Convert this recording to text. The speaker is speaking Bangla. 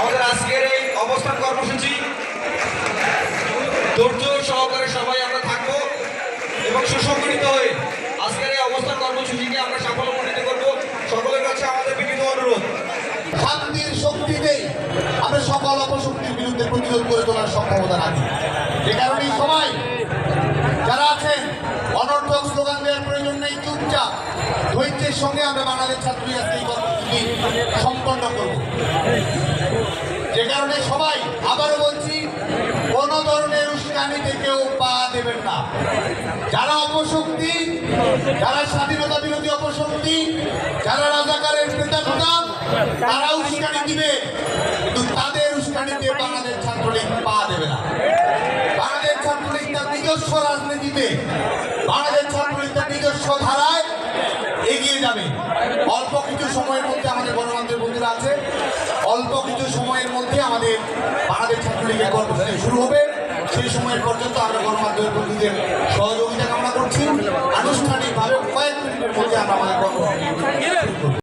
আমাদের আজকের এই অবস্থান কর্মসূচি। ধৈর্য সহকারে সবাই আমরা থাকব এবং সুসংগঠিত হয়ে আজকের এই অবস্থান কর্মসূচিকে আমরা সাফল্যমণ্ডিত করব। সকলের কাছে আমাদের বিনীত অনুরোধ। শান্তির শক্তিতেই আমরা সকল অপশক্তির বিরুদ্ধে প্রতিরোধ করে তোলার সম্ভাবনা রাখি। যে কারণে সবাই যারা আছেন, অনর্থক স্লোগান দেওয়ার প্রয়োজন নেই, চুপচাপ। ধৈর্যের সঙ্গে আমরা বাংলাদেশ ছাত্রী আজকে এই কর্মসূচি সম্পন্ন করব। যে কারণে সবাই আবারও বলছি, কোন ধরনের উস্কানিতে কেউ পা দেবেন না। যারা অপশক্তি, যারা স্বাধীনতা বিরোধী অপশক্তি, যারা রাজাকারের প্রেতাত্মা, তারা উস্কানি দিবে। কিন্তু তাদের উস্কানিতে বাংলাদেশ ছাত্রলীগ পা দেবে না। বাংলাদেশ ছাত্রলীগ তার নিজস্ব রাজনীতিতে, বাংলাদেশ ছাত্রলীগ তার নিজস্ব ধারায় এগিয়ে যাবে। আছে। অল্প কিছু সময়ের মধ্যে আমাদের বাংলাদেশ ছাত্রলীগের কর্মসূচি শুরু হবে। সেই সময়ের পর্যন্ত আমরা গণমাধ্যমের বন্ধুদের সহযোগিতা কামনা করছি। আনুষ্ঠানিকভাবে কয়েক মিনিটের মধ্যে আমরা আমাদের কর্মসূচি